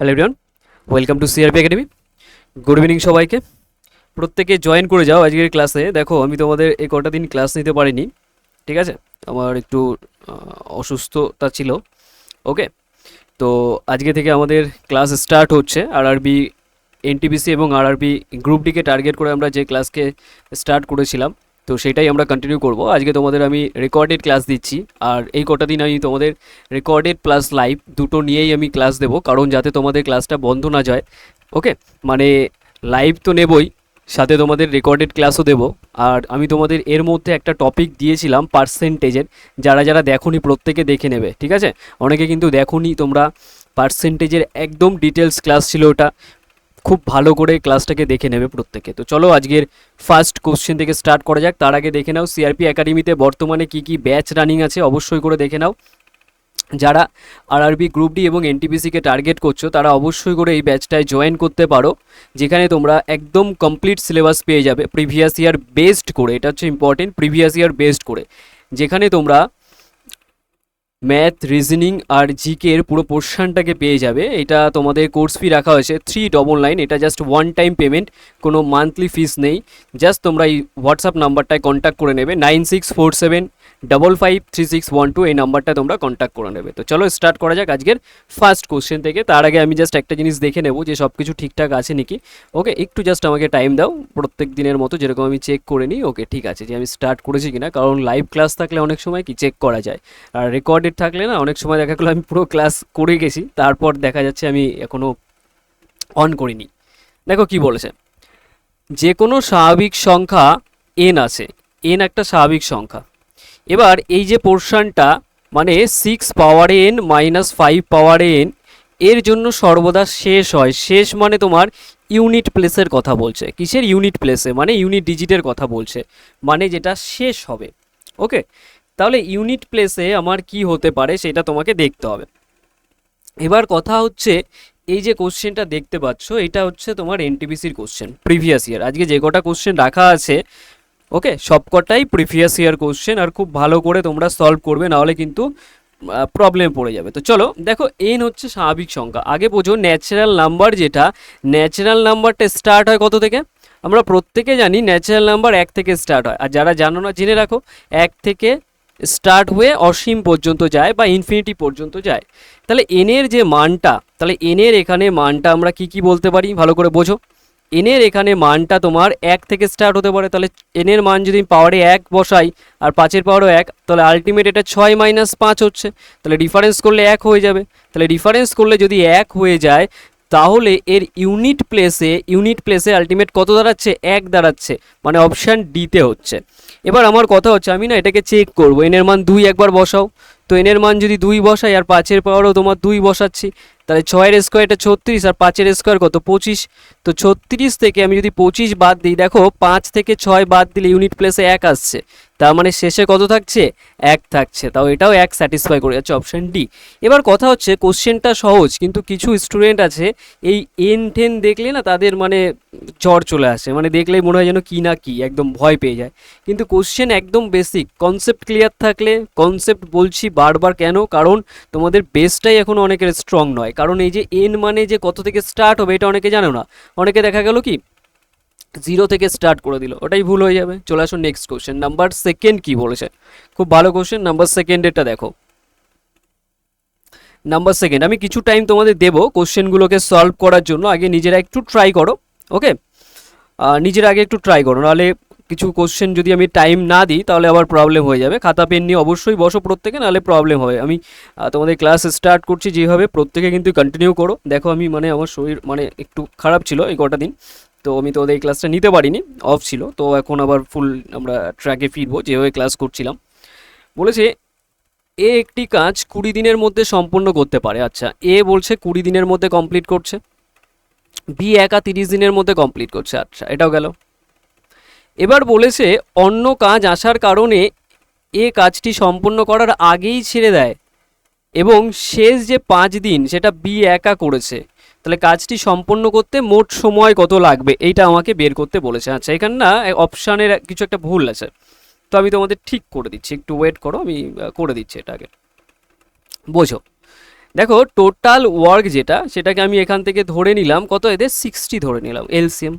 Hello everyone welcome to CRP academy good evening সবাইকে। প্রত্যেকে join করে যাও আজকের ক্লাসে দেখো, আমি তোমাদের এই কটা দিন ক্লাস নিতে পারিনি, ঠিক আছে? আমার একটু অসুস্থতা ছিল ওকে তো আজকে থেকে আমাদের ক্লাস স্টার্ট হচ্ছে। আরআরবি এনটিপিসি এবং আরআরবি গ্রুপ ডিকে টার্গেট করে আমরা যে ক্লাসকে স্টার্ট করেছিলাম। তো সেটাই আমরা কন্টিনিউ করব। আজকে তোমাদের আমি রেকর্ডেড ক্লাস দিচ্ছি। আর এই কটা দিন আমি তোমাদের রেকর্ডেড প্লাস লাইভ দুটো নিয়েই আমি ক্লাস দেব। কারণ যাতে তোমাদের ক্লাসটা বন্ধ না যায় ওকে মানে লাইভ তো নেবই, সাথে তোমাদের রেকর্ডেড ক্লাসও দেব। আর আমি তোমাদের এর মধ্যে একটা টপিক দিয়েছিলাম পার্সেন্টেজের যারা যারা দেখোনি প্রত্যেকে দেখে নেবে, ঠিক আছে? অনেকে কিন্তু দেখোনি তোমরা পার্সেন্টেজের একদম ডিটেলস ক্লাস ছিল ওটা। খুব ভালো করে ক্লাসটাকে দেখে নেবে প্রত্যেকে। তো চলো আজকের ফার্স্ট কোশ্চেন থেকে স্টার্ট করা যাক। তার আগে দেখে নাও সিআরপি একাডেমিতে বর্তমানে কি কি ব্যাচ রানিং আছে অবশ্যই করে দেখে নাও। যারা আরআরবি গ্রুপ ডি এবং এনটিপিসিকে টার্গেট করছ, তারা অবশ্যই করে এই ব্যাচটায় জয়েন করতে পারো, যেখানে তোমরা একদম কমপ্লিট সিলেবাস পেয়ে যাবে। প্রিভিয়াস ইয়ার বেসড করে, এটা হচ্ছে ইম্পর্টেন্ট প্রিভিয়াস ইয়ার বেসড করে। যেখানে তোমরা ম্যাথ, রিজনিং আর জিকের পুরো পোর্শনটাকে পেয়ে যাবে। এটা তোমাদের কোর্স ফি রাখা হয়েছে থ্রি ডবল নাইন এটা জাস্ট ওয়ান টাইম পেমেন্ট কোনো মান্থলি ফিস নেই। জাস্ট তোমরা এই হোয়াটসঅ্যাপ নাম্বারটায় কন্ট্যাক্ট করে নেবে nine six four seven double five three six one two এই নাম্বারটা তোমরা কন্ট্যাক্ট করে নেবে। তো চলো স্টার্ট করা যাক আজকের ফার্স্ট কোশ্চেন থেকে। তার আগে আমি জাস্ট একটা জিনিস দেখে নেব যে সব কিছু ঠিকঠাক আছে নাকি। ওকে একটু জাস্ট আমাকে টাইম দাও। প্রত্যেক দিনের মতো যেরকম আমি চেক করে নিই ওকে ঠিক আছে, যে আমি স্টার্ট করেছি কিনা। কারণ লাইভ ক্লাস থাকলে অনেক সময় কি চেক করা যায়। আর রেকর্ডেড থাকলে না, অনেক সময় দেখা গেলো আমি পুরো ক্লাস করে গেছি। তারপর দেখা যাচ্ছে আমি এখনও অন করিনি। দেখো কি বলেছে। যে কোনো স্বাভাবিক সংখ্যা এন আছে। এন একটা স্বাভাবিক সংখ্যা। এবার এই যে পোর্শনটা মানে six power n minus five power n এর জন্য সর্বদা শেষ হয়। শেষ মানে তোমার ইউনিট প্লেসের কথা বলছে। কিসের ইউনিট প্লেসে মানে ইউনিট ডিজিটের কথা বলছে। মানে যেটা শেষ হবে। ওকে তাহলে ইউনিট প্লেসে আমার কি হতে পারে সেটা তোমাকে দেখতে হবে। এবার কথা হচ্ছে, এই যে কোশ্চেনটা দেখতে পাচ্ছ, এটা হচ্ছে তোমার এনটিপিসির কোশ্চেন প্রিভিয়াস ইয়ার আজকে যে কটা কোশ্চেন রাখা আছে ওকে সবকটাই প্রিভিয়াস ইয়ার কোশ্চেন আর খুব ভালো করে তোমরা সলভ করবে, নাহলে কিন্তু প্রবলেম পড়ে যাবে। তো চলো, দেখো এন হচ্ছে স্বাভাবিক সংখ্যা। আগে বোঝো ন্যাচারাল নাম্বার যেটা ন্যাচারাল নাম্বারটা স্টার্ট হয় কত থেকে? আমরা প্রত্যেকে জানি ন্যাচারাল নাম্বার এক থেকে স্টার্ট হয়। আর যারা জানো না, জেনে রাখো, এক থেকে স্টার্ট হয়ে অসীম পর্যন্ত যায় বা ইনফিনিটি পর্যন্ত যায়। তাহলে এনের যে মানটা, তাহলে এনের এখানে মানটা আমরা কি কি বলতে পারি? ভালো করে বোঝো। এনের এখানে মানটা তোমার এক থেকে স্টার্ট হতে পারে। তাহলে এনের মান যদি পাওয়ারে এক বসাই আর পাঁচের পাওয়ারও এক, তাহলে আলটিমেট এটা ছয় মাইনাস পাঁচ হচ্ছে। তাহলে ডিফারেন্স করলে এক হয়ে যাবে। তাহলে ডিফারেন্স করলে যদি এক হয়ে যায়, তাহলে এর ইউনিট প্লেসে ইউনিট প্লেসে আলটিমেট কত দাঁড়াচ্ছে? এক দাঁড়াচ্ছে। মানে অপশান ডিতে হচ্ছে। এবার আমার কথা হচ্ছে, আমি না এটাকে চেক করব। এনের মান দুই একবার বসাও। তো এনের মান যদি দুই বসাই আর পাঁচের পাওয়ারও তোমার দুই বসাচ্ছি তাহলে ছয়ের স্কোয়ারটা ছত্রিশ আর পাঁচের স্কোয়ার কত? পঁচিশ। তো ছত্রিশ থেকে আমি যদি পঁচিশ বাদ দিই, দেখো পাঁচ থেকে ছয় বাদ দিলে ইউনিট প্লেসে এক আসছে। তার মানে শেষে কত থাকছে? এক থাকছে। তাও এটাও এক স্যাটিসফাই করে যাচ্ছে অপশন ডি এবার কথা হচ্ছে কোশ্চেনটা সহজ, কিন্তু কিছু স্টুডেন্ট আছে, এই এন টেন দেখলে না তাদের মানে জ্বর চলে আসে। মানে দেখলেই মনে হয় যেন কি না কি, একদম ভয় পেয়ে যায়। কিন্তু কোশ্চেন একদম বেসিক কনসেপ্ট ক্লিয়ার থাকলে কনসেপ্ট বলছি বারবার কেন? কারণ তোমাদের বেসটাই এখন অনেকের স্ট্রং নয়। কারণ এই যে এন মানে যে কত থেকে স্টার্ট হবে এটা অনেকে জানো না। অনেকে দেখা গেল কি জিরো থেকে স্টার্ট করে দিল। ওটাই ভুল হয়ে যাবে। চলে আসুন নেক্সট কোশ্চেন নাম্বার সেকেন্ড কি বলেছে? খুব ভালো কোশ্চেন নাম্বার সেকেন্ডেরটা দেখো। নাম্বার সেকেন্ড আমি কিছু টাইম তোমাদের দেবো কোশ্চেনগুলোকে সলভ করার জন্য। আগে নিজেরা একটু ট্রাই করো ওকে নিজেরা আগে একটু ট্রাই করো। নাহলে কিছু কোশ্চেন যদি আমি টাইম না দিই, তাহলে আবার প্রবলেম হয়ে যাবে। খাতা পেন নিয়ে অবশ্যই বসো প্রত্যেকে, নাহলে প্রবলেম হবে। আমি তোমাদের ক্লাস স্টার্ট করছি যেভাবে। প্রত্যেকে কিন্তু কন্টিনিউ করো। দেখো আমি মানে আমার শরীর মানে একটু খারাপ ছিল এই কটা দিন। তো আমি তোমাদের এই ক্লাসটা নিতে পারিনি অফ ছিল। তো এখন আবার ফুল আমরা ট্র্যাকে ফিরবো যেভাবে ক্লাস করছিলাম। বলেছে, এ একটি কাজ কুড়ি দিনের মধ্যে সম্পূর্ণ করতে পারে। আচ্ছা এ বলছে কুড়ি দিনের মধ্যে কমপ্লিট করছে। বি একা তিরিশ দিনের মধ্যে কমপ্লিট করছে। আচ্ছা এটাও গেল। এবার বলেছে, অন্য কাজ আসার কারণে এ কাজটি সম্পূর্ণ করার আগেই ছেড়ে দেয় এবং শেষ যে পাঁচ দিন, সেটা বি একা করেছে। তাহলে কাজটি সম্পন্ন করতে মোট সময় কত লাগবে? এইটা আমাকে বের করতে বলেছে। আচ্ছা এখানে না অপশানের কিছু একটা ভুল আছে। তো আমি তোমাদের ঠিক করে দিচ্ছি। একটু ওয়েট করো, আমি করে দিচ্ছি এটাকে। বোঝো। দেখো টোটাল ওয়ার্ক যেটা, সেটাকে আমি এখান থেকে ধরে নিলাম। কত এদের? সিক্সটি ধরে নিলাম এলসিএম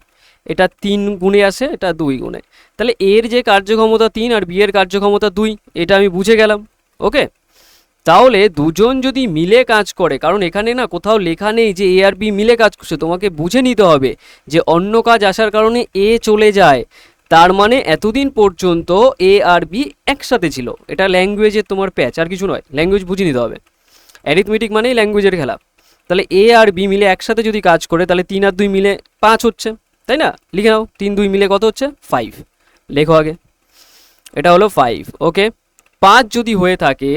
এটা তিন গুণে আসে, এটা দুই গুণে। তাহলে এর যে কার্যক্ষমতা তিন আর বিয়ের কার্যক্ষমতা দুই, এটা আমি বুঝে গেলাম। ওকে তাহলে দুজন যদি মিলে কাজ করে, কারণ এখানে না কোথাও লেখা নেই যে এ আর বি মিলে কাজ করছে, তোমাকে বুঝে নিতে হবে যে অন্য কাজ আসার কারণে এ চলে যায়। তার মানে এতদিন পর্যন্ত এ আর বি একসাথে ছিল। এটা ল্যাঙ্গুয়েজের তোমার প্যাচ আর কিছু নয় ল্যাঙ্গুয়েজ বুঝে নিতে হবে। অ্যারিথমেটিক মানেই ল্যাঙ্গুয়েজের খেলা। তাহলে এ আর বি মিলে একসাথে যদি কাজ করে, তাহলে তিন আর দুই মিলে পাঁচ হচ্ছে, তাই না? লিখে নাও, তিন দুই মিলে কত হচ্ছে? ফাইভ লেখো আগে। এটা হলো ফাইভ ওকে পাঁচ যদি হয়ে থাকে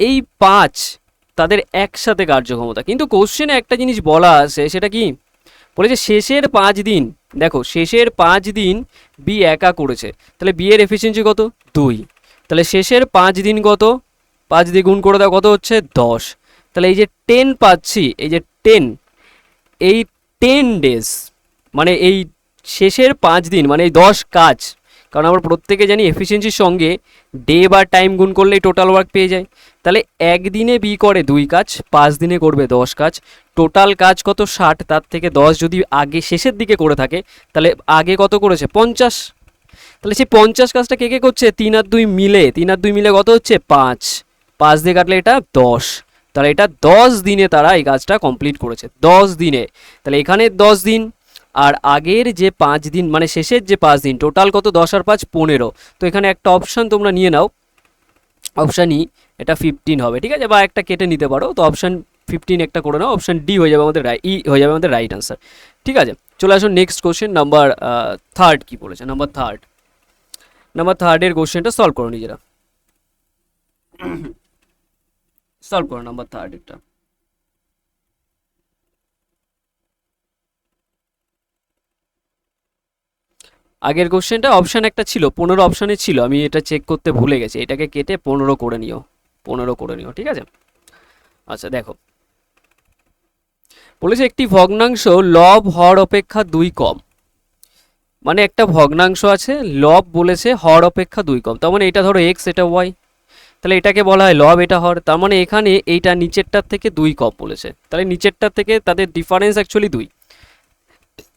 এই পাঁচ তাদের একসাথে কার্যক্ষমতা। কিন্তু কোশ্চেনে একটা জিনিস বলা আছে, সেটা কি? বলেছে শেষের পাঁচ দিন, দেখো শেষের পাঁচ দিন বি একা করেছে। তাহলে বি এর এফিসিয়েন্সি কত? দুই। তাহলে শেষের পাঁচ দিন কত? পাঁচ দিয়ে গুণ করে দাও, কত হচ্ছে? দশ। তাহলে এই যে টেন পাচ্ছি, এই যে টেন এই টেন ডেজ মানে এই শেষের পাঁচ দিন মানে এই দশ কাজ কারণ আমরা প্রত্যেকে জানি এফিসিয়েন্সির সঙ্গে ডে বা টাইম গুণ করলেই টোটাল ওয়ার্ক পেয়ে যায়। তাহলে একদিনে বি করে দুই কাজ, পাঁচ দিনে করবে দশ কাজ। টোটাল কাজ কত? ষাট, তার থেকে দশ যদি আগে শেষের দিকে করে থাকে, তাহলে আগে কত করেছে? পঞ্চাশ। তাহলে সেই পঞ্চাশ কাজটা কে কে করছে? তিন আর দুই মিলে, তিন আর দুই মিলে কত হচ্ছে? পাঁচ। পাঁচ দিয়ে কাটলে এটা দশ। তাহলে এটা দশ দিনে তারা এই কাজটা কমপ্লিট করেছে। দশ দিনে। তাহলে এখানে দশ দিন আর আগের যে পাঁচ দিন মানে শেষের যে পাঁচ দিন টোটাল কত? দশ আর পাঁচ পনেরো। তো এখানে একটা অপশান তোমরা নিয়ে নাও। অপশান ই এটা ফিফটিন হবে ঠিক আছে? বা একটা কেটে নিতে পারো। তো অপশান ফিফটিন একটা করে নাও অপশান ডি হয়ে যাবে আমাদের ই হয়ে যাবে আমাদের রাইট আনসার ঠিক আছে? চলে আসুন নেক্সট কোশ্চেন নাম্বার থার্ড কি বলেছে? নাম্বার থার্ড নাম্বার থার্ডের কোশ্চেনটা সলভ করো নিজেরা। সলভ করো নাম্বার থার্ড এটা আগের কোশ্চেনটা অপশান একটা ছিল, পনেরো অপশানে ছিল, আমি এটা চেক করতে ভুলে গেছি, এটাকে কেটে পনেরো করে নিও, পনেরো করে নিও, ঠিক আছে? আচ্ছা দেখো। বলেছে একটি ভগ্নাংশ লব হর অপেক্ষা দুই কম। মানে একটা ভগ্নাংশ আছে, লব বলেছে হর অপেক্ষা দুই কম, তার মানে এটা ধরো এক্স এটা ওয়াই তাহলে এটাকে বলা হয় লব, এটা হর, তার মানে এখানে এইটা নিচেরটার থেকে দুই কম বলেছে। তাহলে নিচেরটার থেকে তাদের ডিফারেন্স অ্যাকচুয়ালি দুই।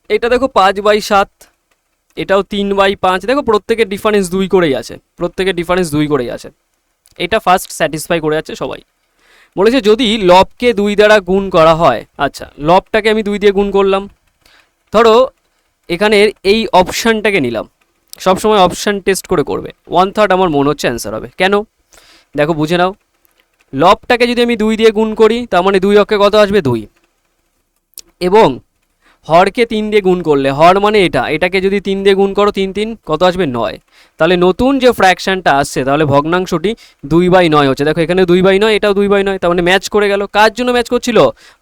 এটা দেখো পাঁচ বাই সাত এটাও তিন বাই পাঁচ। দেখো প্রত্যেকের ডিফারেন্স দুই করেই আছে। প্রত্যেকের ডিফারেন্স দুই করেই আছে। এটা ফার্স্ট স্যাটিসফাই করে আছে সবাই। বলেছে যদি লবকে দুই দ্বারা গুণ করা হয় আচ্ছা লবটাকে আমি দুই দিয়ে গুণ করলাম। ধরো এখানের এই অপশানটাকে নিলাম। সবসময় অপশান টেস্ট করে করবে। ওয়ান থার্ড আমার মনে হচ্ছে অ্যান্সার হবে। কেন? দেখো, বুঝে নাও। লবটাকে যদি আমি দুই দিয়ে গুণ করি, তার মানে দুই অক্ষে কত আসবে? দুই। এবং হরকে তিন দিয়ে গুণ করলে, হর মানে এটা, এটাকে যদি তিন দিয়ে গুণ করো, তিন তিন, কত আসবে? নয়। তাহলে নতুন যে ফ্র্যাকশনটা আসছে, তাহলে ভগ্নাংশটি দুই বাই নয় হচ্ছে। দেখো, এখানে দুই বাই নয়, এটাও দুই বাই নয়, তার মানে ম্যাচ করে গেল। কার জন্য ম্যাচ করছিল?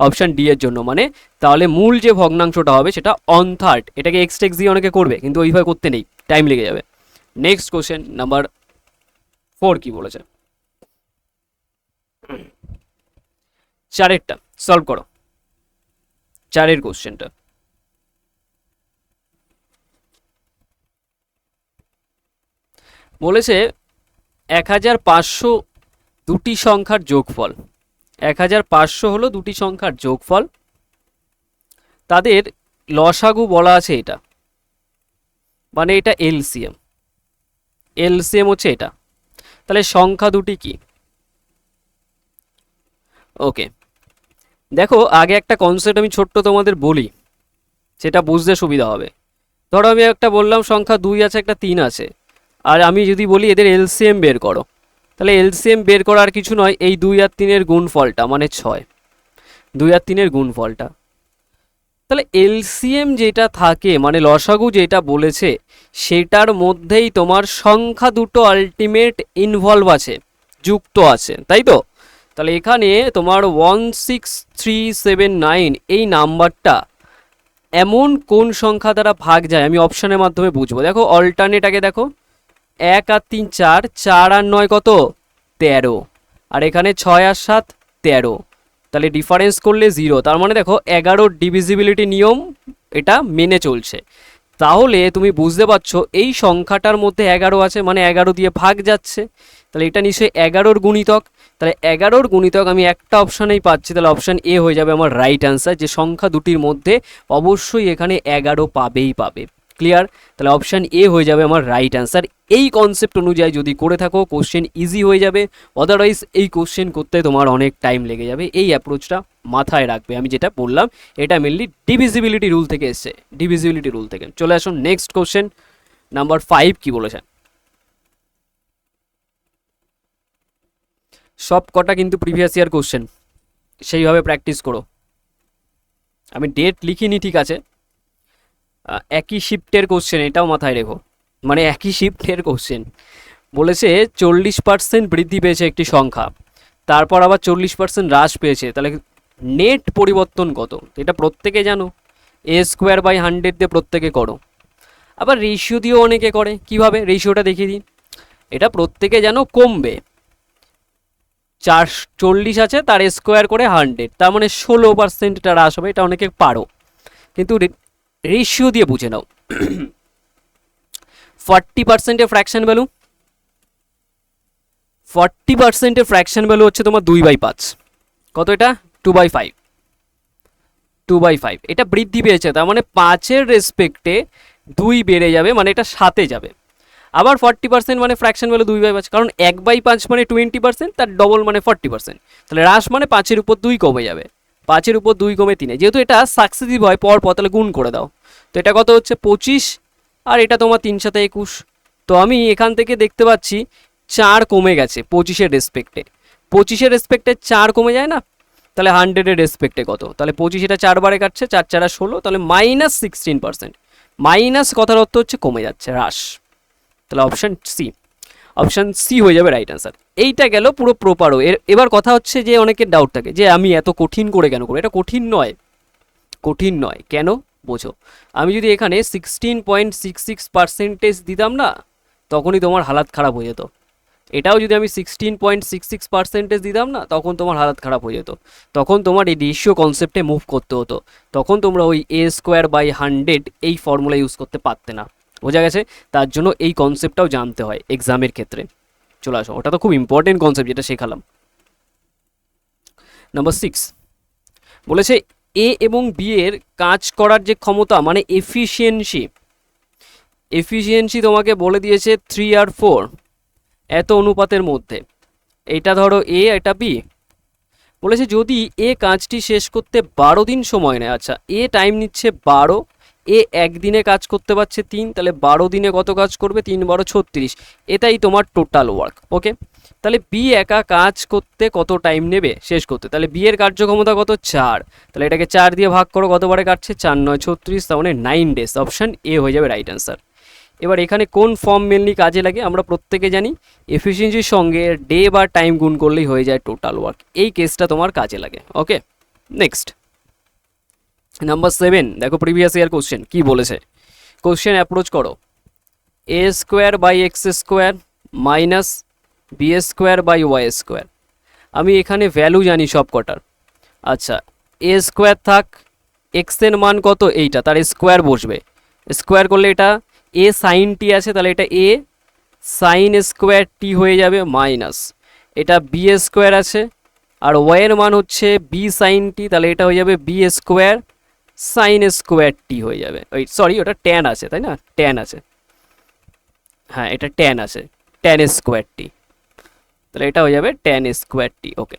অপশান ডি এর জন্য। মানে তাহলে মূল যে ভগ্নাংশটা হবে, সেটা অন থার্ড এটাকে এক্স টেক্স দিয়ে অনেকে করবে, কিন্তু ওইভাবে করতে নেই। টাইম লেগে যাবে। নেক্সট কোশ্চেন নাম্বার ফোর কি বলেছে? চারেরটা। সলভ করো। চারের কোশ্চেনটা বলেছে এক হাজার পাঁচশো দুটি সংখ্যার যোগফল। এক হাজার পাঁচশো হলো দুটি সংখ্যার যোগফল। তাদের লসাগু বলা আছে এটা। মানে এটা এলসিএম। এলসিএম হচ্ছে এটা। তাহলে সংখ্যা দুটি কি? ওকে। দেখো, আগে একটা কনসেপ্ট আমি ছোট্ট তোমাদের বলি, সেটা বুঝতে সুবিধা হবে। ধরো আমি একটা বললাম সংখ্যা দুই আছে, একটা তিন আছে। আর আমি যদি বলি এদের এলসিএম বের করো, তাহলে এলসিএম বের করার কিছু নয়, এই দুই আর তিনের গুণফলটা মানে ছয়। দুই আর তিনের গুণফলটা। তাহলে এলসিএম যেটা থাকে মানে লসাগু যেটা বলেছে, সেটার মধ্যেই তোমার সংখ্যা দুটো আলটিমেট ইনভলভ আছে, যুক্ত আছে, তাই তো? তাহলে এখানে তোমার one six three seven nine এই নাম্বারটা এমন কোন সংখ্যা দ্বারা ভাগ যায়, আমি অপশানের মাধ্যমে বুঝব। দেখো অল্টারনেট আগে দেখো। এক আর তিন চার চার আর নয় কত? তেরো। আর এখানে ছয় আর সাত, তেরো। তাহলে ডিফারেন্স করলে জিরো তার মানে দেখো এগারো ডিভিজিবিলিটি নিয়ম এটা মেনে চলছে। তাহলে তুমি বুঝতে পারছ এই সংখ্যাটার মধ্যে এগারো আছে মানে এগারো দিয়ে ভাগ যাচ্ছে। তাহলে এটা নিশ্চয়ই এগারোর গুণিতক। তাহলে এগারোর গুণিতক আমি একটা অপশানেই পাচ্ছি। তাহলে অপশান এ হয়ে যাবে আমার রাইট অ্যান্সার যে সংখ্যা দুটির মধ্যে অবশ্যই এখানে এগারো পাবেই পাবে। ক্লিয়ার তাহলে অপশান এ হয়ে যাবে আমার রাইট অ্যান্সার এই কনসেপ্ট অনুযায়ী যদি করে থাকো কোশ্চেন ইজি হয়ে যাবে। অদারওয়াইজ এই কোশ্চেন করতে তোমার অনেক টাইম লেগে যাবে। এই অ্যাপ্রোচটা মাথায় রাখবে। আমি যেটা বললাম, এটা মেনলি ডিভিজিবিলিটি রুল থেকে এসছে। ডিভিজিবিলিটি রুল থেকে। চলে আসুন নেক্সট কোশ্চেন নাম্বার ফাইভ কি বলেছেন? সব কটা কিন্তু প্রিভিয়াস ইয়ার কোশ্চেন সেইভাবে প্র্যাকটিস করো। আমি ডেট লিখিনি ঠিক আছে। একই শিফটের কোশ্চেন এটাও মাথায় রেখো। মানে একই শিফটের কোশ্চেন বলেছে চল্লিশ পার্সেন্ট বৃদ্ধি পেয়েছে একটি সংখ্যা, তারপর আবার চল্লিশ পার্সেন্ট হ্রাস পেয়েছে। তাহলে নেট পরিবর্তন কত? এটা প্রত্যেকে জানো। এ স্কোয়ার বাই হান্ড্রেড দিয়ে প্রত্যেকে করো। আবার রেশিও দিয়েও অনেকে করে। কীভাবে? রেশিওটা দেখিয়ে দিন এটা প্রত্যেকে যেন কমবে। চার, চল্লিশ আছে, তার স্কোয়ার করে হান্ড্রেড তার মানে ষোলো পার্সেন্ট এটা হ্রাস হবে, এটা অনেকে পারো। কিন্তু রেশিও দিয়ে বুঝে নাও। ফর্টি পার্সেন্টের ফ্র্যাকশন ভ্যালু ফর্টি পার্সেন্টের ফ্র্যাকশন ভ্যালু হচ্ছে তোমার দুই বাই পাঁচ। কত এটা? Two by five two by five এটা বৃদ্ধি পেয়েছে, তার মানে পাঁচের রেসপেক্টে দুই বেড়ে যাবে মানে এটা সাতে যাবে। আবার ফর্টি পার্সেন্ট মানে ফ্র্যাকশন ভ্যালু দুই বাই পাঁচ, কারণ এক বাই পাঁচ মানে টোয়েন্টি পার্সেন্ট তার ডবল মানে ফর্টি পার্সেন্ট তাহলে হ্রাস মানে পাঁচের উপর দুই কমে যাবে। পাঁচের উপর দুই কমে তিনে। যেহেতু এটা সাকসেসিভ হয় পর পর তাহলে গুণ করে দাও। তো এটা কত হচ্ছে? পঁচিশ। আর এটা তোমার তিন সাথে একুশ। তো আমি এখান থেকে দেখতে পাচ্ছি, চার কমে গেছে পঁচিশের রেসপেক্টে পঁচিশের রেসপেক্টে চার কমে যায় না? তাহলে হান্ড্রেডের রেসপেক্টে কত? তাহলে পঁচিশ এটা চারবারে কাটছে, চার চারা ষোলো। তাহলে মাইনাস সিক্সটিন পার্সেন্ট মাইনাস কথার অর্থ হচ্ছে কমে যাচ্ছে, হ্রাস। তাহলে অপশান সি অপশান সি হয়ে যাবে রাইট অ্যান্সার এইটা গেল পুরো প্রপারও এর এবার কথা হচ্ছে যে অনেকের ডাউট থাকে যে আমি এত কঠিন করে কেন করব? এটা কঠিন নয়। কঠিন নয়। কেন? বোঝো। আমি যদি এখানে sixteen point six six percentage দিতাম না, তখনই তোমার হালাত খারাপ হয়ে যেত। এটাও যদি আমি sixteen point six six percentage দিতাম না, তখন তোমার হালাত খারাপ হয়ে যেত। তখন তোমার এই রেশিও কনসেপ্টে মুভ করতে হতো। তখন তোমরা ওই এ স্কোয়ার বাই হান্ড্রেড এই ফর্মুলা ইউজ করতে পারতে না। বোঝা গেছে, তার জন্য এই কনসেপ্টটাও জানতে হয় এক্সামের ক্ষেত্রে। চলে আসো, ওটা তো খুব ইম্পর্টেন্ট কনসেপ্ট যেটা শেখালাম। নাম্বার সিক্স বলেছে এ এবং বি এর কাজ করার যে ক্ষমতা মানে এফিসিয়েন্সি এফিসিয়েন্সি তোমাকে বলে দিয়েছে থ্রি আর ফোর এত অনুপাতের মধ্যে। এটা ধরো এ এটা বি বলেছে যদি এ কাজটি শেষ করতে বারো দিন সময় নেয় আচ্ছা এ টাইম নিচ্ছে বারো এ একদিনে কাজ করতে পারছে তিন, তাহলে বারো দিনে কত কাজ করবে? তিন বারো ছত্রিশ। এটাই তোমার টোটাল ওয়ার্ক ওকে তাহলে বি একা কাজ করতে কত টাইম নেবে? শেষ করতে। তাহলে বি এর কার্যক্ষমতা কত? চার। তাহলে এটাকে চার দিয়ে ভাগ করো কতবারে কাটছে? চার, নয়, ছত্রিশ, তার মানে নাইন ডেজ অপশান এ হয়ে যাবে রাইট অ্যান্সার এবার এখানে কোন ফর্ম মেনলি কাজে লাগে? আমরা প্রত্যেকে জানি এফিসিয়েন্সির সঙ্গে ডে বা টাইম গুণ করলেই হয়ে যায় টোটাল ওয়ার্ক এই কেসটা তোমার কাজে লাগে ওকে নেক্সট নাম্বার সেভেন দেখো প্রিভিয়াস ইয়ার কোশ্চেন কি বলেছে? কোশ্চেন অ্যাপ্রোচ করো। A square by x square minus B square by y square আমি এখানে ভ্যালু জানি সব কটার। আচ্ছা এ স্কোয়ার থাক এক্সের মান কত? এইটা, তার স্কোয়ার বসবে। স্কোয়ার করলে এটা এ সাইন টি আছে, তাহলে এটা এ সাইন স্কোয়ার টি হয়ে যাবে মাইনাস এটা বি স্কোয়ার আছে, আর ওয়াইয়ের মান হচ্ছে বি সাইন টি তাহলে এটা হয়ে যাবে B square sine square T হয়ে যাবে। ওই সরি ওটা ট্যান আছে, তাই না? ট্যান আছে। হ্যাঁ এটা ট্যান আছে। ট্যান স্কোয়ার টি তাহলে এটা হয়ে যাবে ট্যান স্কোয়ার টি ওকে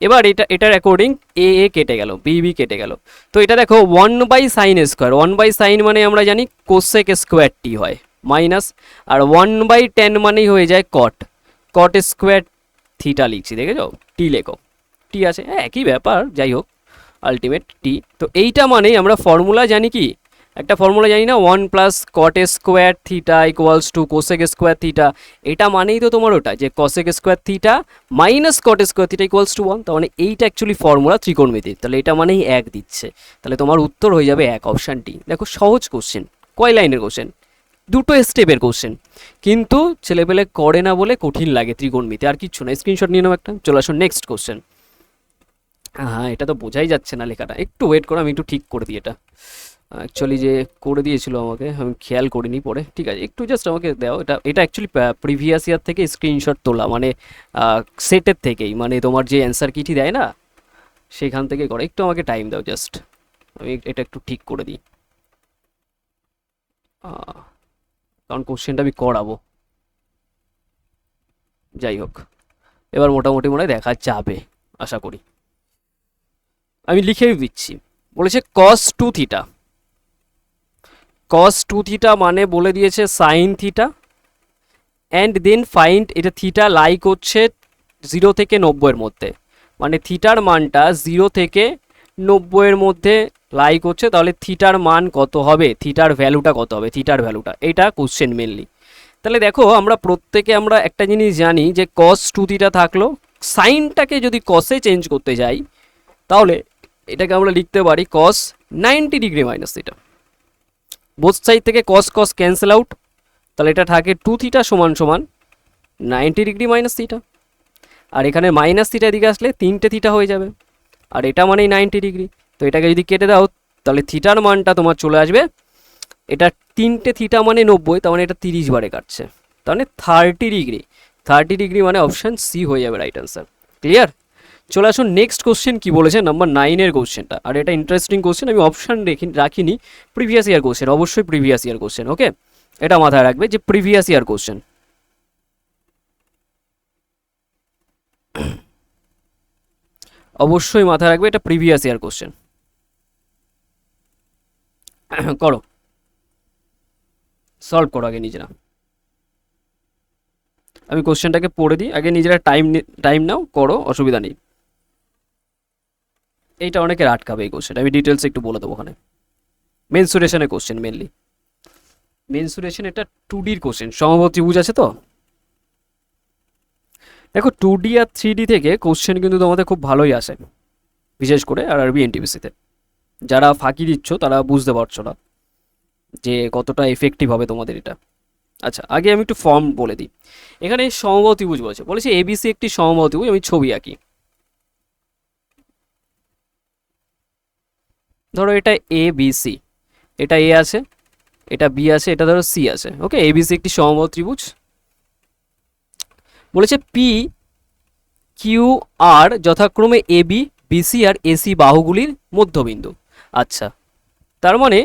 এবার এটা, এটার অ্যাকর্ডিং এ এ কেটে গেল বি বি কেটে গেল। তো এটা দেখো one by sine square one by sine মানে আমরা জানি কোসেক স্কোয়ার টি হয় মাইনাস আর ওয়ান বাই টেন মানেই হয়ে যায় কট কট স্কোয়ার থিটা লিখছি, দেখেছ? টি লেখো। টি আছে হ্যাঁ একই ব্যাপার, যাই হোক। আলটিমেট টি তো এইটা মানেই আমরা ফর্মুলা জানি কি? একটা ফর্মুলা জানি না? One plus cot square theta equals to cosec square theta এটা মানেই তো তোমার ওটা, যে cosec square theta minus cot square theta equals to one তার মানে এইটা অ্যাকচুয়ালি ফর্মুলা ত্রিকোণমিতির তাহলে এটা মানেই এক দিচ্ছে। তাহলে তোমার উত্তর হয়ে যাবে এক অপশানটি দেখো সহজ কোশ্চেন কয় লাইনের কোশ্চেন দুটো স্টেপের কোশ্চেন কিন্তু ছেলেপেলে করে না বলে কঠিন লাগে ত্রিকোণমিতি, আর কিচ্ছু না। স্ক্রিনশট নিয়ে নাও একটা। চলে আসো নেক্সট কোশ্চেন হ্যাঁ এটা তো বোঝাই যাচ্ছে না লেখাটা। একটু ওয়েট করো, আমি একটু ঠিক করে দিই এটা। অ্যাকচুয়ালি যে করে দিয়েছিল আমাকে, আমি খেয়াল করিনি পরে। ঠিক আছে, একটু জাস্ট আমাকে দাও, এটা এটা অ্যাকচুয়ালি প্রিভিয়াস ইয়ার থেকে স্ক্রিনশট তোলা মানে সেটের থেকেই মানে তোমার যে অ্যান্সার কিটি দেয় না, সেখান থেকে করে। একটু আমাকে টাইম দাও জাস্ট আমি এটা একটু ঠিক করে দিই। কারণ কোশ্চেনটা আমি করাবো। যাই হোক, এবার মোটামুটি মনে দেখা যাবে, আশা করি। আমি লিখেই দিচ্ছি। বলেছে cos two theta cos two theta মানে বলে দিয়েছে sine theta and then find এটা থিটা লাইক হচ্ছে জিরো থেকে নব্বইয়ের মধ্যে। মানে থিটার মানটা জিরো থেকে নব্বইয়ের মধ্যে লাইক হচ্ছে তাহলে থিটার মান কত হবে? থিটার ভ্যালুটা কত হবে? থিটার ভ্যালুটা এটা কোশ্চেন মেনলি তাহলে দেখো, আমরা প্রত্যেকে আমরা একটা জিনিস জানি যে কস টু থিটা থাকল। সাইনটাকে যদি কসে চেঞ্জ করতে যাই, তাহলে এটাকে আমরা লিখতে পারি cos ninety degree minus theta both side থেকে কস কস ক্যান্সেল আউট তাহলে এটা থাকে টু থিটা সমান সমান নাইনটি ডিগ্রি মাইনাস থিটা আর এখানে মাইনাস থিটা দিকে আসলে তিনটে থিটা হয়ে যাবে। আর এটা মানেই নাইনটি ডিগ্রি তো এটাকে যদি কেটে দাও, তাহলে থিটার মানটা তোমার চলে আসবে। এটা তিনটে থিটা মানে নব্বই, তার মানে এটা তিরিশ বারে কাটছে। তার মানে থার্টি ডিগ্রি থার্টি ডিগ্রি মানে অপশান সি হয়ে যাবে রাইট অ্যান্সার ক্লিয়ার চলে আসুন নেক্সট কোশ্চেন কি বলেছে? নাম্বার নাইনের কোশ্চেনটা আর এটা ইন্টারেস্টিং কোশ্চেন আমি অপশান রেখি রাখিনি। প্রিভিয়াস ইয়ার কোশ্চেন অবশ্যই প্রিভিয়াস ইয়ার কোশ্চেন ওকে এটা মাথায় রাখবে যে প্রিভিয়াস ইয়ার কোশ্চেন অবশ্যই মাথায় রাখবে এটা প্রিভিয়াস ইয়ার কোশ্চেন করো। সলভ করো আগে নিজেরা। আমি কোশ্চেনটাকে পড়ে দিই। আগে নিজেরা টাইম টাইম নাও, করো, অসুবিধা নেই। এইটা অনেকের আটকাবে এই কোশ্চেন আমি ডিটেলস একটু বলে দেবো ওখানে। মেনসুরেশনের কোশ্চেন মেনলি মেনসুরেশন এটা টু ডির কোশ্চেন সমবাহু ত্রিভুজ আছে তো? দেখো টু ডি আর থ্রি ডি থেকে কোশ্চেন কিন্তু তোমাদের খুব ভালোই আসে। বিশেষ করে আর আরবি এনটিপিসিতে যারা ফাঁকি দিচ্ছ, তারা বুঝতে পারছ না যে কতটা এফেক্টিভ হবে তোমাদের এটা। আচ্ছা আগে আমি একটু ফর্ম বলে দিই। এখানে সমবাহু ত্রিভুজ বলেছে। বলেছে এবিসি একটি সমবাহু ত্রিভুজ, আমি ছবি আঁকি। ধরো এটা এ বি সি এটা এ আছে, এটা বি আছে, এটা ধরো সি আছে। ওকে এবিসি একটি সমবাহু ত্রিভুজ। বলেছে পি কিউ আর যথাক্রমে এ বি বিসি আর এসি বাহুগুলির মধ্যবিন্দু। আচ্ছা তার মানে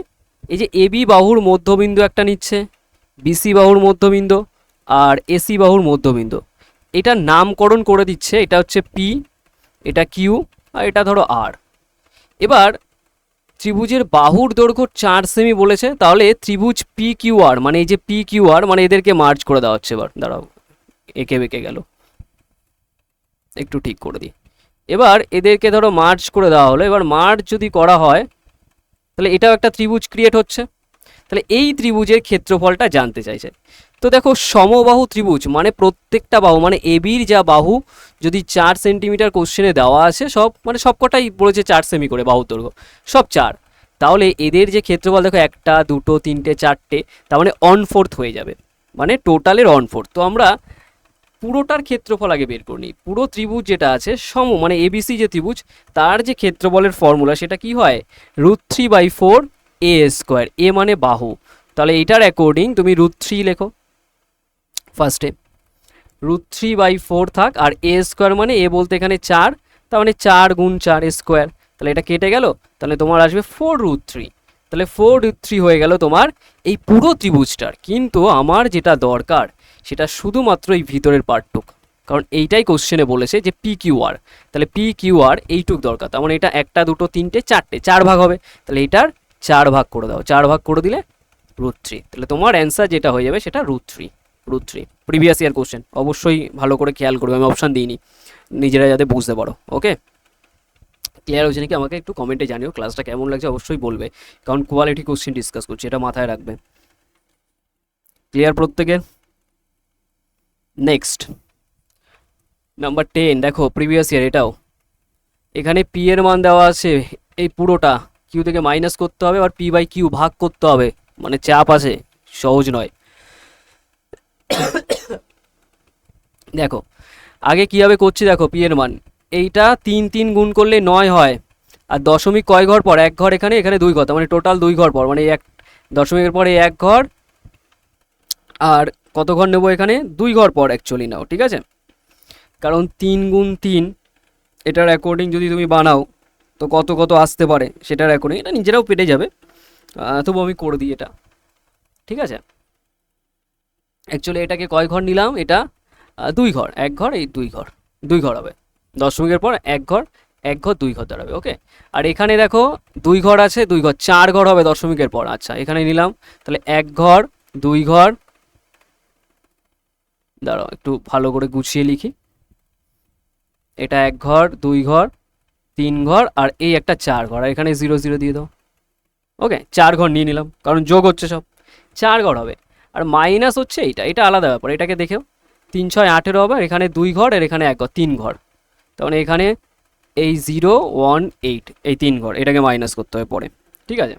এই যে এ বি বাহুর মধ্যবিন্দু একটা নিচ্ছে বিসি বাহুর মধ্যবিন্দু আর এসি বাহুর মধ্যবিন্দু। এটা নামকরণ করে দিচ্ছে, এটা হচ্ছে পি এটা কিউ আর এটা ধরো আর এবার ত্রিভুজের বাহুর দৈর্ঘ্য চার সেমি বলেছে, তাহলে ত্রিভুজ পি কিউ আর মানে এই যে পি কিউ আর মানে এদেরকে মার্চ করে দেওয়া হচ্ছে এবার। দাঁড়াও, এঁকে বেঁকে গেল। একটু ঠিক করে দিই। এবার এদেরকে ধরো মার্চ করে দেওয়া হলো। এবার মার্চ যদি করা হয়, তাহলে এটাও একটা ত্রিভুজ ক্রিয়েট হচ্ছে। তাহলে এই ত্রিভুজের ক্ষেত্রফলটা জানতে চাইছে। তো দেখো সমবাহু ত্রিভুজ মানে প্রত্যেকটা বাহু মানে এবির যা বাহু, যদি চার সেন্টিমিটার কোশ্চেনে দেওয়া আছে, সব মানে সবকটাই বলেছে চার সেমি করে বাহু দৈর্ঘ্য, সব চার। তাহলে এদের যে ক্ষেত্রফল, দেখো একটা, দুটো, তিনটে, চারটে, তার মানে অন ফোর্থ হয়ে যাবে মানে টোটালের অন ফোর্থ তো আমরা পুরোটার ক্ষেত্রফল আগে বের করে নিই। পুরো ত্রিভুজ যেটা আছে, সম মানে এবিসি যে ত্রিভুজ, তার যে ক্ষেত্রফলের ফর্মুলা সেটা কি হয়? Root three by four a square a মানে বাহু। তাহলে এটার অ্যাকর্ডিং তুমি রুট থ্রি লেখো। ফার্স্টে রুট থ্রি বাই ফোর থাক, আর এ স্কোয়ার মানে এ বলতে এখানে চার, তার মানে চার গুণ চার স্কোয়ার তাহলে এটা কেটে গেল, তাহলে তোমার আসবে ফোর রুট থ্রি তাহলে ফোর রুট থ্রি হয়ে গেল তোমার এই পুরো ত্রিভুজটার। কিন্তু আমার যেটা দরকার, সেটা শুধুমাত্র এই ভিতরের পার্টটুক কারণ এইটাই কোশ্চেনে বলেছে যে পি কিউ আর তাহলে পি কিউ আর এইটুক দরকার, তার মানে এটা একটা, দুটো, তিনটে, চারটে, চার ভাগ হবে। তাহলে এটার চার ভাগ করে দাও, চার ভাগ করে দিলে রুট থ্রি তাহলে তোমার অ্যান্সার যেটা হয়ে যাবে সেটা root three root three previous year question অবশ্যই ভালো করে খেয়াল করবে, আমি অপশান দিইনি। নিজেরা যাতে বুঝতে পারো ওকে ক্লিয়ার হয়েছে নাকি? আমাকে একটু কমেন্টে জানিও ক্লাসটা কেমন লাগছে অবশ্যই বলবে। কারণ কোয়ালিটি কোশ্চেন ডিসকাস করছি, এটা মাথায় রাখবে। ক্লিয়ার প্রত্যেকের? নেক্সট নাম্বার টেন দেখো প্রিভিয়াস ইয়ার এটাও। এখানে পি এর মান দেওয়া আছে, এই পুরোটা। কিউ থেকে মাইনাস করতে হবে, আর পি বাই কিউ ভাগ করতে হবে। মানে চাপ আছে, সহজ নয়। দেখো, আগে কীভাবে করছি দেখো পি এর মান। এইটা তিন তিন গুণ করলে নয় হয়। আর দশমিক কয় ঘর পর? এক ঘর এখানে এখানে দুই ঘর। মানে টোটাল দুই ঘর পর। মানে এক দশমিকের পরে এক ঘর। আর কত ঘর নেব এখানে? দুই ঘর পর অ্যাকচুয়ালি নাও, ঠিক আছে? কারণ তিন গুণ তিন, এটার অ্যাকর্ডিং যদি তুমি বানাও, তো কত কত আসতে পারে সেটার অ্যাকর্ডিং এটা নিজেরাও পেটে যাবে। তবু আমি করে দিই এটা। ঠিক আছে? অ্যাকচুয়ালি এটাকে কয় ঘর নিলাম? এটা দুই ঘর। এক ঘর, এই দুই ঘর। দুই ঘর হবে। দশমিকের পর এক ঘর এক ঘর, দুই ঘর দাঁড়াবে ওকে আর এখানে দেখো, দুই ঘর আছে, দুই ঘর, চার ঘর হবে দশমিকের পর। আচ্ছা এখানে নিলাম। তাহলে এক ঘর, দুই ঘর, দাঁড়াও, একটু ভালো করে গুছিয়ে লিখি। এটা এক ঘর, দুই ঘর, তিন ঘর, আর এই একটা চার ঘর। আর এখানে জিরো জিরো দিয়ে দাও। ওকে চার ঘর নিয়ে নিলাম, কারণ যোগ হচ্ছে সব। চার ঘর হবে। আর মাইনাস হচ্ছে এইটা, এটা আলাদা ব্যাপার, এটাকে দেখেও। তিন ছয় আঠেরো হবে এখানে দুই ঘর আর এখানে এক ঘর, তিন ঘর। তার মানে এখানে এই জিরো ওয়ান এইট এই তিন ঘর, এটাকে মাইনাস করতে হবে পরে। ঠিক আছে?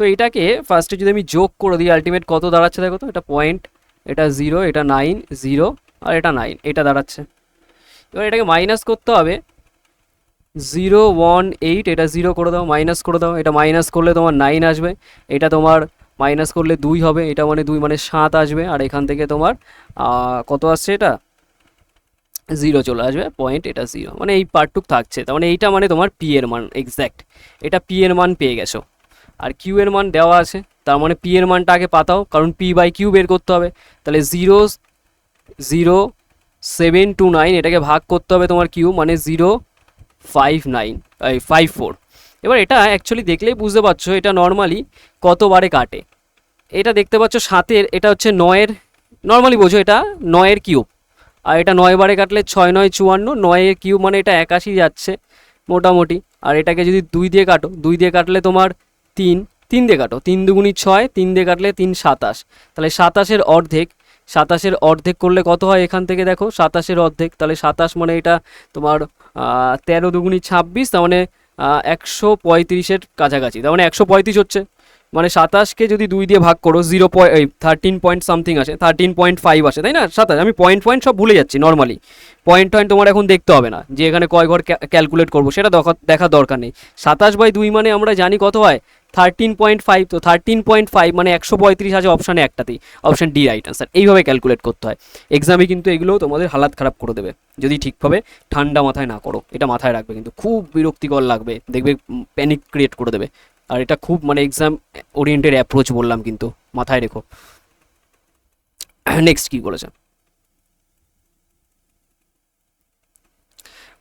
তো এটাকে ফার্স্টে যদি আমি যোগ করে দিই আলটিমেট কত দাঁড়াচ্ছে দেখো তো? এটা পয়েন্ট এটা জিরো এটা নাইন জিরো আর এটা নাইন এটা দাঁড়াচ্ছে। এবার এটাকে মাইনাস করতে হবে। জিরো ওয়ান এইট এটা জিরো করে দাও মাইনাস করে দাও। এটা মাইনাস করলে তোমার নাইন আসবে। এটা তোমার মাইনাস করলে দুই হবে, এটা মানে দুই মানে সাত আসবে, আর এখান থেকে তোমার কত আসছে এটা? জিরো চলে আসবে পয়েন্ট এটা জিরো মানে এই পার্টটুক থাকছে, তার মানে এইটা মানে তোমার পি এর মান এক্স্যাক্ট এটা পি এর মান পেয়ে গেছো। আর কিউ এর মান দেওয়া আছে, তার মানে পি এর মানটা আগে পাতাও, কারণ পি বাই কিউ বের করতে হবে, তাহলে zero zero seven two nine এটাকে ভাগ করতে হবে তোমার কিউ মানে zero five nine five four এবার এটা অ্যাকচুয়ালি দেখলেই বুঝতে পারছ, এটা নর্মালি কতবারে কাটে। এটা দেখতে পাচ্ছ সাতের, এটা হচ্ছে নয়ের নর্মালি বোঝো এটা নয়ের কিউব আর এটা নয় বারে কাটলে ছয় নয় চুয়ান্ন, নয়ের কিউব মানে এটা একাশি যাচ্ছে মোটামুটি। আর এটাকে যদি দুই দিয়ে কাটো, দুই দিয়ে কাটলে তোমার তিন তিন দিয়ে কাটো, তিন দুগুণি ছয়, তিন দিয়ে কাটলে তিন সাতাশ। তাহলে সাতাশের অর্ধেক সাতাশের অর্ধেক করলে কত হয় এখান থেকে দেখো? সাতাশের অর্ধেক, তাহলে সাতাশ মানে এটা তোমার তেরো দুগুণি ছাব্বিশ, তার মানে একশো পঁয়ত্রিশের কাছাকাছি, তার মানে একশো পঁয়ত্রিশ হচ্ছে। মানে সাতাশকে যদি দুই দিয়ে ভাগ করো zero point thirteen point something আসে থার্টিন পয়েন্ট ফাইভ আসে, তাই না? সাতাশ, আমি পয়েন্ট পয়েন্ট সব ভুলে যাচ্ছি নর্মালি পয়েন্ট টয়েন্ট তোমার এখন দেখতে হবে না, যে এখানে কয় ঘর ক্যালকুলেট করব, সেটা দেখা দেখার দরকার নেই। সাতাশ বাই দুই মানে আমরা জানি কত হয়? থার্টিন পয়েন্ট ফাইভ তো থার্টিন পয়েন্ট ফাইভ মানে একশো পঁয়ত্রিশ আছে অপশানে একটাতেই অপশান ডি রাইট আনসার এইভাবে ক্যালকুলেট করতে হয়। এক্সামে কিন্তু এগুলো তোমাদের হালাত খারাপ করে দেবে। যদি ঠিকভাবে ঠান্ডা মাথায় না করো, এটা মাথায় রাখবে কিন্তু, খুব বিরক্তিকর লাগবে, দেখবে প্যানিক ক্রিয়েট করে দেবে। আর এটা খুব মানে এক্সাম ওরিয়েন্টেড অ্যাপ্রোচ বললাম কিন্তু, মাথায় রেখো। নেক্সট কি বলেছে?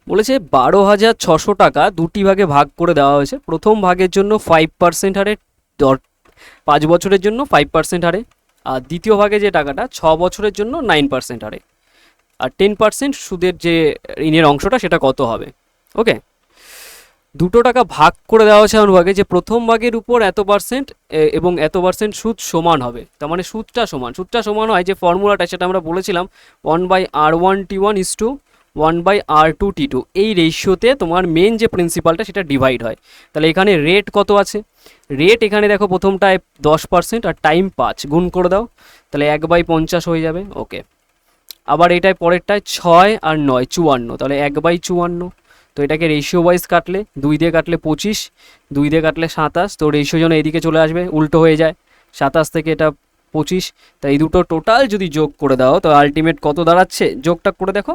বলেছে বারো হাজার ছশো টাকা দুটি ভাগে ভাগ করে দেওয়া হয়েছে। প্রথম ভাগের জন্য ফাইভ পার্সেন্ট হারে পাঁচ বছরের জন্য ফাইভ পার্সেন্ট হারে। আর দ্বিতীয় ভাগে যে টাকাটা, ছ বছরের জন্য নাইন পার্সেন্ট হারে। আর টেন পার্সেন্ট সুদের যে ঋণের অংশটা, সেটা কত হবে? ওকে দুটো টাকা ভাগ করে দেওয়া হয়েছে এমন ভাগে যে প্রথম ভাগের উপর এত পার্সেন্ট এবং এত পার্সেন্ট সুদ সমান হবে। তার মানে সুদটা সমান। সুদটা সমান হয় যে ফর্মুলাটা সেটা আমরা বলেছিলাম one by R one T one is to one by R two T two এই রেশিওতে তোমার মেন যে প্রিন্সিপালটা সেটা ডিভাইড হয়। তাহলে এখানে রেট কত আছে? রেট এখানে দেখো প্রথমটায় দশ পার্সেন্ট আর টাইম পাঁচ। গুণ করে দাও। তাহলে এক বাই পঞ্চাশ হয়ে যাবে। ওকে আবার এটায় পরেরটায় ছয় আর নয়, চুয়ান্ন। তাহলে এক বাই চুয়ান্ন। তো এটাকে রেশিও ওয়াইজ কাটলে দুই দিয়ে কাটলে পঁচিশ, দুই দিয়ে কাটলে সাতাশ, তো রেশিও যেন এদিকে চলে আসবে, উল্টো হয়ে যায়। সাতাশ থেকে এটা পঁচিশ, তা এই দুটো টোটাল যদি যোগ করে দাও, তো আলটিমেট কত দাঁড়াচ্ছে? যোগটা করে দেখো।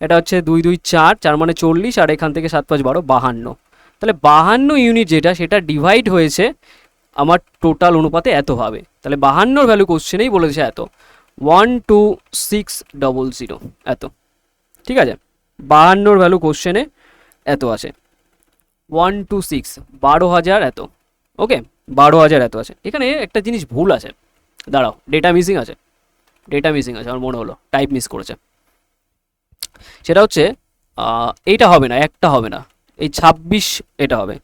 এটা হচ্ছে দুই দুই, চার চার মানে চল্লিশ, আর এখান থেকে সাত, পাঁচ, বারো, বাহান্ন। তাহলে বাহান্ন ইউনিট যেটা, সেটা ডিভাইড হয়েছে আমার টোটাল অনুপাতে এত হবে। তাহলে বাহান্নর ভ্যালু কোশ্চেনেই বলেছে এত। One two six double zero এত। ঠিক আছে? বাহান্নর ভ্যালু কোশ্চেনে এত আছে ওয়ান টু সিক্স বারো হাজার এত। ওকে বারো হাজার এত আছে এখানে একটা জিনিস ভুল আছে। দাঁড়াও ডেটা মিসিং আছে। ডেটা মিসিং আছে, আমার মনে হলো টাইপ মিস করেছে। সেটা হচ্ছে এইটা হবে না, একটা হবে না। এই ছাব্বিশ এটা হবে।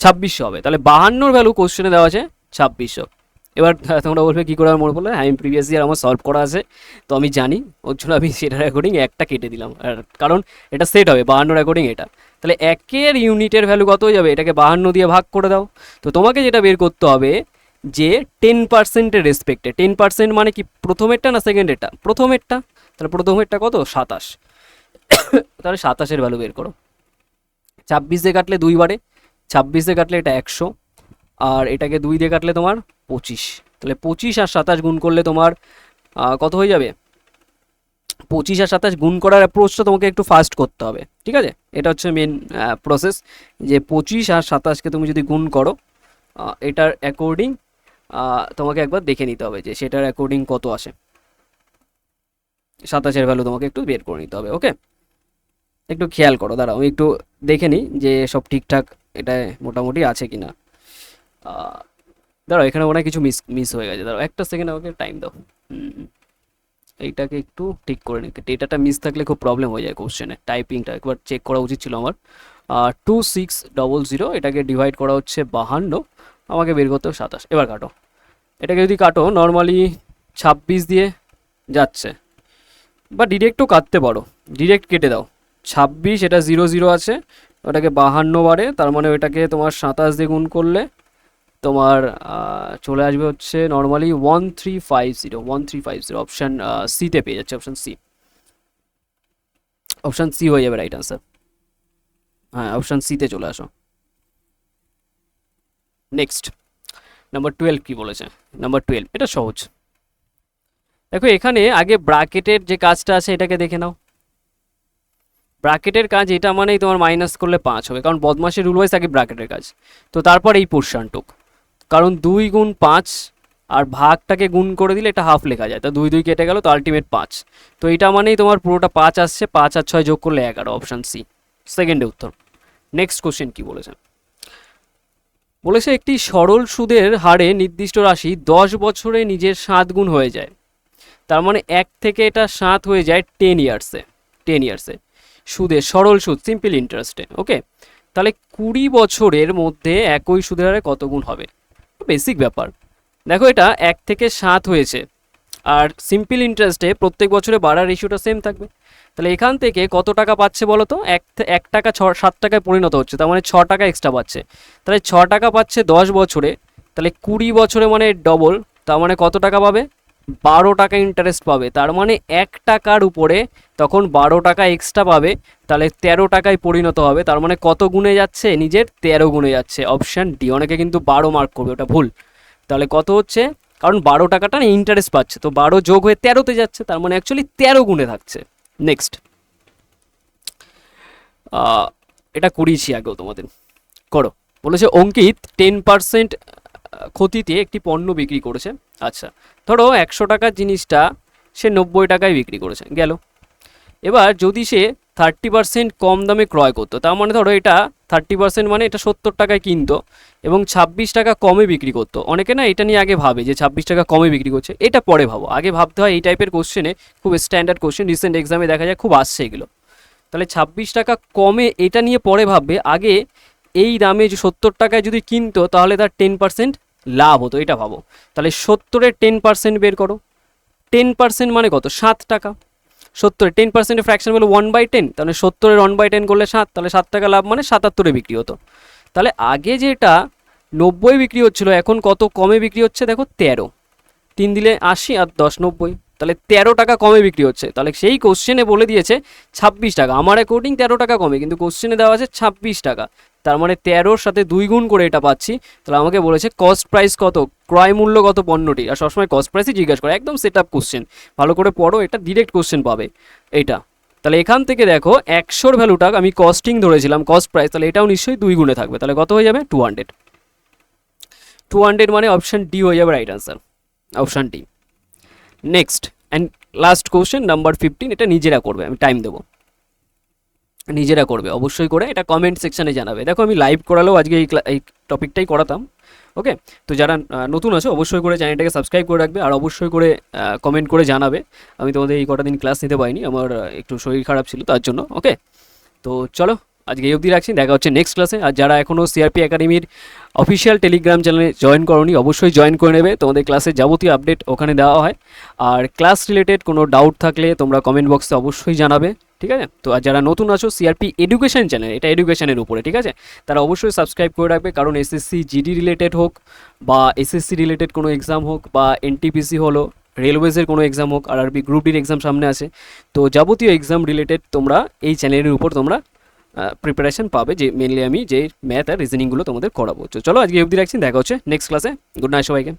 ছাব্বিশশো হবে। তাহলে বাহান্নর ভ্যালু কোশ্চেনে দেওয়া আছে, ছাব্বিশশো। এবার তোমরা বলবে কী করে আমার মনে পড়ল? হ্যাঁ আমি প্রিভিয়াস ইয়ার আমার সলভ করা আছে, তো আমি জানি। ওর জন্য আমি সেটার অ্যাকর্ডিং একটা কেটে দিলাম। আর কারণ এটা সেট হবে বাহান্নর অ্যাকর্ডিং এটা। তাহলে একের ইউনিটের ভ্যালু কত হয়ে যাবে? এটাকে বাহান্ন দিয়ে ভাগ করে দাও। তো তোমাকে যেটা বের করতে হবে, যে টেন পার্সেন্টের রেসপেক্টে টেন পার্সেন্ট মানে কি, প্রথমেরটা না সেকেন্ডেরটা প্রথমেরটা। তাহলে প্রথমেরটা কত? সাতাশ। তাহলে সাতাশের ভ্যালু বের করো। ছাব্বিশে কাটলে দুই বারে ছাব্বিশ কাটলে এটা একশো। আর এটাকে দুই দিয়ে কাটলে তোমার পঁচিশ। তাহলে পঁচিশ আর সাতাশ গুণ করলে তোমার কত হয়ে যাবে? পঁচিশ আর সাতাশ গুণ করার অ্যাপ্রোচটা তোমাকে একটু ফাস্ট করতে হবে, ঠিক আছে? এটা হচ্ছে মেন প্রসেস যে পঁচিশ আর সাতাশকে তুমি যদি গুণ করো এটার অ্যাকর্ডিং তোমাকে একবার দেখে নিতে হবে যে সেটার অ্যাকর্ডিং কত আসে। সাতাশের ভ্যালু তোমাকে একটু বের করে নিতে হবে ওকে একটু খেয়াল করো, দাঁড়াও, আমি একটু দেখে নিই যে সব ঠিকঠাক এটা মোটামুটি আছে কি না দাঁড়াও, এখানে হয় কিছু মিস মিস হয়ে গেছে। দাঁড়াও, একটা সেকেন্ড আমাকে টাইম দাও। এইটাকে একটু ঠিক করে নিই ডেটাটা মিস থাকলে খুব প্রবলেম হয়ে যায় কোশ্চেনে টাইপিংটা একবার চেক করা উচিত ছিল আমার। টু সিক্স ডবল জিরো এটাকে ডিভাইড করা হচ্ছে বাহান্ন, আমাকে বের করতে সাতাশ। এবার কাটো। এটাকে যদি কাটো নর্মালি ছাব্বিশ দিয়ে যাচ্ছে। বা ডিরেক্টও কাটতে পারো। ডিরেক্ট কেটে দাও। ছাব্বিশ, এটা জিরো জিরো আছে। ওটাকে বাহান্ন বারে, তার মানে ওটাকে তোমার সাতাশ দিয়ে গুণ করলে তোমার চলে আসবে হচ্ছে normally one three five zero one three five zero option সিতে পেয়ে যাচ্ছে অপশান সি অপশান সি হয়ে যাবে রাইট আনসার হ্যাঁ অপশান সিতে চলে আসো। নেক্সট নাম্বার টুয়েলভ কী বলেছে? নাম্বার টুয়েলভ এটা সহজ। দেখো এখানে আগে ব্রাকেটের যে কাজটা আছে এটাকে দেখে নাও। ব্রাকেটের কাজ এটা মানেই তোমার মাইনাস করলে পাঁচ হবে, কারণ বদমাসের রুল ওয়াইজ আগে ব্রাকেটের কাজ। তো তারপর এই পোর্শনটুক কারণ দুই গুণ পাঁচ আর ভাগটাকে গুণ করে দিলে এটা হাফ লেখা যায়। তো দুই দুই কেটে গেল, তো আলটিমেট পাঁচ। তো এটা মানেই তোমার পুরোটা পাঁচ আসছে, পাঁচ আর ছয় যোগ করলে এগারো অপশান সি সেকেন্ডে উত্তর। নেক্সট কোশ্চেন কি বলেছেন বলেছে, একটি সরল সুদের হারে নির্দিষ্ট রাশি দশ বছরে নিজের সাত গুণ হয়ে যায়। তার মানে এক থেকে এটা সাত হয়ে যায় টেন ইয়ার্সে টেন ইয়ার্সে সুদে, সরল সুদ সিম্পল ইন্টারেস্টে ওকে তাহলে কুড়ি বছরের মধ্যে একই সুদের হারে কত গুণ হবে? বেসিক ব্যাপার। দেখো এটা এক থেকে সাত হয়েছে। আর সিম্পল ইন্টারেস্টে প্রত্যেক বছরে বাড়ার রেশিওটা সেম থাকবে। তাহলে এখান থেকে কত টাকা পাচ্ছে বলো তো? এক এক টাকা ছ সাত টাকায় পরিণত হচ্ছে, তার মানে ছ টাকা এক্সট্রা পাচ্ছে। তাহলে ছ টাকা পাচ্ছে দশ বছরে, তাহলে কুড়ি বছরে মানে ডবল তার মানে কত টাকা পাবে? বারো টাকা ইন্টারেস্ট পাবে। তার মানে এক টাকার উপরে তখন বারো টাকা এক্সট্রা পাবে, তাহলে তেরো টাকায় পরিণত হবে। তার মানে কত গুণে যাচ্ছে? নিজের তেরো গুণে যাচ্ছে। অপশান ডি অনেকে কিন্তু বারো মার্ক করবে, ওটা ভুল। তাহলে কত হচ্ছে? কারণ বারো টাকাটা ইন্টারেস্ট পাচ্ছে। তো বারো যোগ হয়ে তেরোতে যাচ্ছে, তার মানে অ্যাকচুয়ালি তেরো গুণে থাকছে। নেক্সট এটা করিয়েছি আগেও তোমাদের। করো। বলেছে অঙ্কিত টেন পার্সেন্ট ক্ষতিতে একটি পণ্য বিক্রি করেছে। আচ্ছা ধরো একশো টাকার জিনিসটা সে নব্বই টাকায় বিক্রি করেছে, গেল। এবার যদি সে থার্টি পার্সেন্ট কম দামে ক্রয় করতো, তার মানে ধরো এটা থার্টি পার্সেন্ট মানে এটা সত্তর টাকায় কিনতো এবং ছাব্বিশ টাকা কমে বিক্রি করতো। অনেকে না এটা নিয়ে আগে ভাবে যে ছাব্বিশ টাকা কমে বিক্রি করছে, এটা পরে ভাবো। আগে ভাবতে হয় এই টাইপের কোশ্চেনে খুব স্ট্যান্ডার্ড কোশ্চেন রিসেন্ট এক্সামে দেখা যায় খুব আসছে এগুলো। তাহলে ছাব্বিশ টাকা কমে এটা নিয়ে পরে ভাববে, আগে এই দামে যে সত্তর টাকায় যদি কিনতো, তাহলে তার টেন পার্সেন্ট লাভ হতো, এটা ভাবো। তাহলে সত্তরের টেন পার্সেন্ট বের করো। টেন পার্সেন্ট মানে কত? সাত টাকা। সত্তরের টেন পার্সেন্টের ফ্র্যাকশন বলে ওয়ান বাই টেন তাহলে সত্তরের ওয়ান বাই টেন করলে সাত, তাহলে সাত টাকা লাভ মানে সাতাত্তরে বিক্রি হতো। তাহলে আগে যেটা নব্বই বিক্রি হচ্ছিল, এখন কত কমে বিক্রি হচ্ছে দেখো, তেরো। তিন দিলে আশি আর দশ নব্বই, তাহলে তেরো টাকা কমে বিক্রি হচ্ছে। তাহলে সেই কোশ্চেনে বলে দিয়েছে ছাব্বিশ টাকা। আমার অ্যাকর্ডিং তেরো টাকা কমে, কিন্তু কোশ্চেনে দেওয়া আছে ছাব্বিশ টাকা। তার মানে তেরোর সাথে দুই গুণ করে এটা পাচ্ছি। তাহলে আমাকে বলেছে কস্ট প্রাইস কত? ক্রয় মূল্য কত পণ্যটি আর সবসময় কস্ট প্রাইসই জিজ্ঞাসা করে, একদম সেট আপ কোশ্চেন ভালো করে পড়ো, এটা ডিরেক্ট কোশ্চেন পাবে। এইটা। তাহলে এখান থেকে দেখো, একশোর ভ্যালুটা আমি কস্টিং ধরেছিলাম কস্ট প্রাইস তাহলে এটাও নিশ্চয়ই দুই গুণে থাকবে। তাহলে কত হয়ে যাবে? টু হান্ড্রেড টু হান্ড্রেড মানে অপশান ডি হয়ে যাবে right answer option D next and last question number fifteen এটা নিজেরা করবে, আমি টাইম দেবো। নিজেরা করবে, অবশ্যই করে, এটা কমেন্ট সেকশানে জানাবে। দেখো আমি লাইভ করালেও আজকে এই এই টপিকটাই করাতাম ওকে তো যারা নতুন আছো, অবশ্যই করে চ্যানেলটাকে সাবস্ক্রাইব করে রাখবে, আর অবশ্যই করে কমেন্ট করে জানাবে। আমি তোমাদের এই কটা দিন ক্লাস নিতে পারিনি, আমার একটু শরীর খারাপ ছিল, তার জন্য ওকে তো চলো, আজকে এই অবধি রাখছি, দেখা হচ্ছে নেক্সট ক্লাসে আর যারা এখনও সিআরপি একাডেমির অফিসিয়াল টেলিগ্রাম চ্যানেলে জয়েন করনি, অবশ্যই জয়েন করে নেবে। তোমাদের ক্লাসের যাবতীয় আপডেট ওখানে দেওয়া হয়। আর ক্লাস রিলেটেড কোনো ডাউট থাকলে তোমরা কমেন্ট বক্সে অবশ্যই জানাবে। ঠিক আছে? তো আর যারা নতুন আছো সিআরপি এডুকেশন চ্যানেল এটা এডুকেশনের উপরে, ঠিক আছে? তারা অবশ্যই সাবস্ক্রাইব করে রাখবে, কারণ এসএসসি জিডি রিলেটেড হোক বা এসএসসি রিলেটেড কোনো এক্সাম হোক বা এনটিপিসি হলো রেলওয়েজের কোনো এক্সাম হোক আর আরবি গ্রুপ ডির এক্সাম সামনে আছে, তো যাবতীয় এক্সাম রিলেটেড তোমরা এই চ্যানেলের উপর তোমরা প্রিপারেশন পাবে যে মেনলি আমি যে ম্যাথ আর রিজনিংগুলো তোমাদের করাবো। চলো আজকে অবধি রাখছি, দেখা হচ্ছে নেক্সট ক্লাসে গুড নাইট সবাইকে।